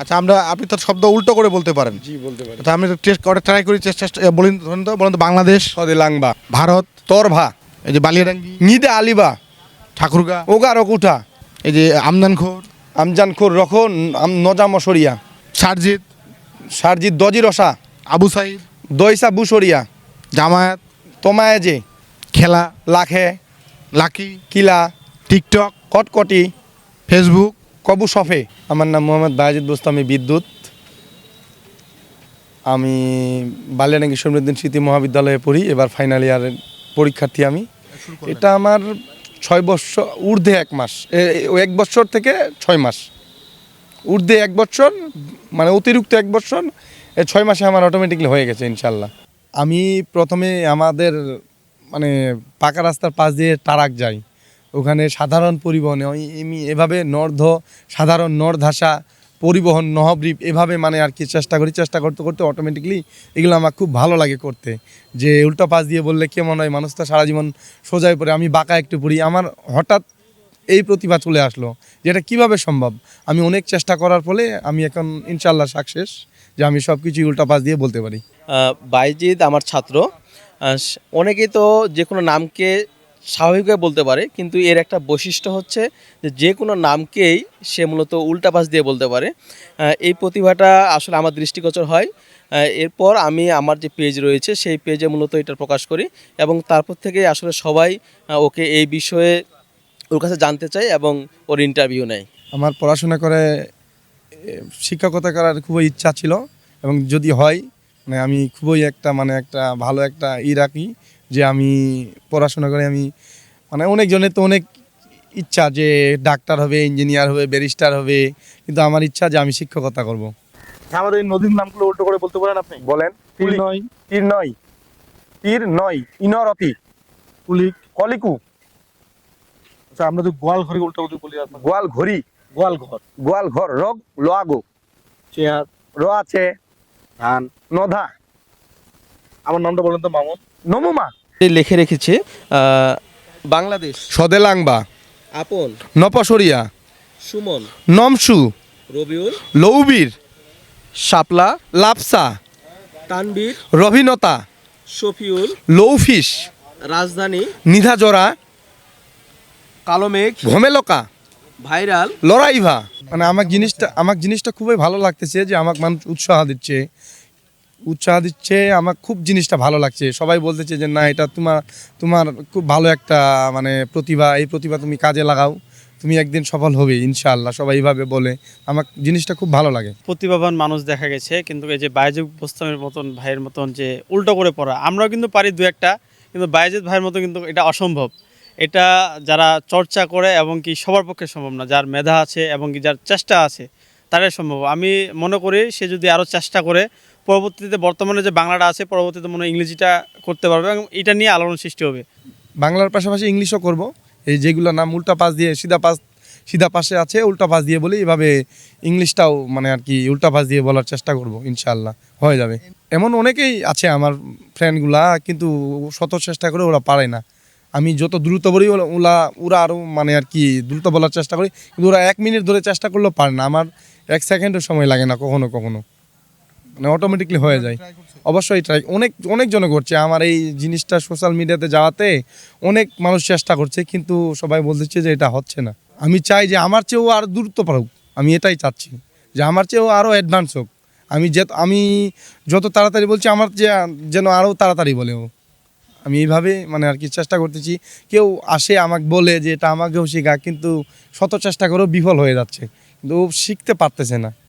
আচ্ছা আমরা আপনি তো শব্দ উল্টো করে বলতে পারেন। জি বলতে পারি। আচ্ছা আমি টেস্ট করে ট্রাই করি চেষ্টা বলুন ধরুন তো বলুন তো বাংলাদেশ সদে লাংবা ভারত তরভা। এই যে বালিয়াডাঙ্গি নিদে আলিবা। ঠাকুরগা ওগার অকুঠা এই যে আমদানখোর আমজান খুর রখন নজা মশরিয়া। সারজিৎ সারজিৎ দজি রসা। আবু সাইদ দইসা বুসরিয়া। জামায়াত তোমায় যে। খেলা লাখে। লাকি কিলা। টিকটক কটকটি। ফেসবুক কবু সফে আমার নাম মোহাম্মদ বায়াজিদ বোস্তামি বিদ্যুৎ। আমি বালিয়াডাঙ্গি সমৃদ্দিন স্মৃতি মহাবিদ্যালয়ে পড়ি এবার ফাইনাল ইয়ারের পরীক্ষার্থী আমি। এটা আমার ছয় বছর ঊর্ধ্বে এক মাস। এক বছর থেকে ছয় মাস। ঊর্ধ্বে এক বছর মানে অতিরিক্ত এক বছর এই ছয় মাসে আমার অটোমেটিকলি হয়ে গেছে ইনশাল্লাহ আমি প্রথমে আমাদের মানে পাকা রাস্তার পাশ দিয়ে টারাক যাই। ওখানে সাধারণ পরিবহনে এমনি এভাবে নর্ধ, সাধারণ নর্ধাসা পরিবহন, নহব্রিপ এভাবে মানে আর কি চেষ্টা করি, চেষ্টা করতে করতে অটোমেটিকলি এগুলো আমার খুব ভালো লাগে করতে। যে উল্টো পাশ দিয়ে বললে কেমন হয়, মানুষ তো সারা জীবন সোজায় পড়ে, আমি বাঁকা একটু পড়ি। আমার হঠাৎ এই প্রতিভা চলে আসলো, যেটা কীভাবে সম্ভব? আমি অনেক চেষ্টা করার ফলে আমি এখন ইনশাল্লাহ সাকসেস যে আমি সব কিছুই উল্টা পাশ দিয়ে বলতে পারি। বাইজিদ, আমার ছাত্র। অনেকেই তো যে কোনো নামকে স্বাভাবিকভাবে বলতে পারে, কিন্তু এর একটা বৈশিষ্ট্য হচ্ছে যে যে কোনো নামকেই সে মূলত উল্টা পাশ দিয়ে বলতে পারে। এই প্রতিভাটা আসলে আমার দৃষ্টিগোচর হয়। এরপর আমি আমার যে পেজ রয়েছে সেই পেজে মূলত এটা প্রকাশ করি এবং তারপর থেকে আসলে সবাই ওকে এই বিষয়ে ওর কাছে জানতে চায় এবং ওর ইন্টারভিউ নেয়। আমার পড়াশোনা করে শিক্ষকতা করার খুবই ইচ্ছা ছিল এবং যদি হয় মানে আমি খুবই একটা মানে একটা ভালো একটা ই রাখি। যে আমি পড়াশোনা করে আমি মানে অনেকজনের তো অনেক ইচ্ছা যে ডাক্তার হবে ইঞ্জিনিয়ার হবে ব্যারিস্টার হবে কিন্তু আমার ইচ্ছা যে আমি শিক্ষকতা করব। আমাদের এই নদীর নামগুলো উল্টো করে বলতে পারেন আপনি? বলেন। তীর নয়। তীর নয়। তীর নয় ইনরতি। কুলিক কলিকু। আচ্ছা আমরা তো গোয়াল ঘরে উল্টো করে বলি গোয়াল ঘড়ি গোয়াল ঘর গোয়াল ঘর রগ লোয়াগো। চেয়ার। র আছে। ধান। নধা। আমার নামটা বলেন তো মামুন। নমুমা। লিখে রেখেছে বাংলাদেশ। সদেলাংবা। আপন। নপসরিয়া সুমন। নমসু। রবিউল। লৌবীর। শাপলা। লাপসা। তানবীর রভিনতা শফিউল। লৌফিস। রাজধানী। নিধাজরা কালো মেঘ। ঘমেলকা ভাইরাল। লড়াইভা। মানে আমার জিনিসটা আমার জিনিসটা খুবই ভালো লাগতেছে যে আমাকে মানুষ উৎসাহ দিচ্ছে। উৎসাহ দিচ্ছে, আমার খুব জিনিসটা ভালো লাগছে। সবাই বলতেছে যে, না, এটা তোমার তোমার খুব ভালো একটা মানে প্রতিভা, এই প্রতিভা তুমি কাজে লাগাও। তুমি একদিন সফল হবে ইনশাআল্লাহ। সবাই এইভাবে বলে, আমার জিনিসটা খুব ভালো লাগে। প্রতিভাবান মানুষ দেখা গেছে, কিন্তু এই যে বায়জুব বোস্তামের মতন ভাইয়ের মতন যে উল্টো করে পড়া, আমরাও কিন্তু পারি দু একটা, কিন্তু বায়জিৎ ভাইয়ের মতো কিন্তু এটা অসম্ভব। এটা যারা চর্চা করে এবং কি সবার পক্ষে সম্ভব না, যার মেধা আছে এবং কি যার চেষ্টা আছে, তারাই সম্ভব। আমি মনে করি সে যদি আরও চেষ্টা করে পরবর্তীতে বর্তমানে যে বাংলাটা আছে, পরবর্তীতে মনে ইংরেজিটা করতে পারবে এবং এটা নিয়ে আলোড়ন সৃষ্টি হবে। বাংলার পাশাপাশি ইংলিশও করব। এই যেগুলো নাম উল্টা পাশ দিয়ে, সিধা পাশ, সিধা পাশে আছে, উল্টা পাশ দিয়ে বলি এভাবে ইংলিশটাও মানে আর কি উল্টা পাশ দিয়ে বলার চেষ্টা করব, ইনশাআল্লাহ, হয়ে যাবে। এমন অনেকেই আছে আমার ফ্রেন্ডগুলা, কিন্তু শত চেষ্টা করে ওরা পারে না। আমি যত দ্রুত বলি, ওরা ওরা আরও মানে আর কি দ্রুত বলার চেষ্টা করি, কিন্তু ওরা এক মিনিট ধরে চেষ্টা করলেও পারে না। আমার এক সেকেন্ডও সময় লাগে না কখনো কখনো। মানে অটোমেটিকলি হয়ে যায়। অবশ্যই ট্রাই অনেক অনেকজনে করছে আমার এই জিনিসটা সোশ্যাল মিডিয়াতে যাওয়াতে অনেক মানুষ চেষ্টা করছে কিন্তু সবাই বলতেছে যে এটা হচ্ছে না। আমি চাই যে আমার চেয়েও আরও দূরত্ব পারুক আমি এটাই চাচ্ছি যে আমার চেয়েও আরও অ্যাডভান্স হোক। আমি যে আমি যত তাড়াতাড়ি বলছি আমার যে যেন আরও তাড়াতাড়ি বলে ও আমি এইভাবে মানে আর কি চেষ্টা করতেছি। কেউ আসে আমাকে বলে যে এটা আমাকেও শেখা কিন্তু শত চেষ্টা করেও বিফল হয়ে যাচ্ছে। কিন্তু শিখতে পারতেছে না।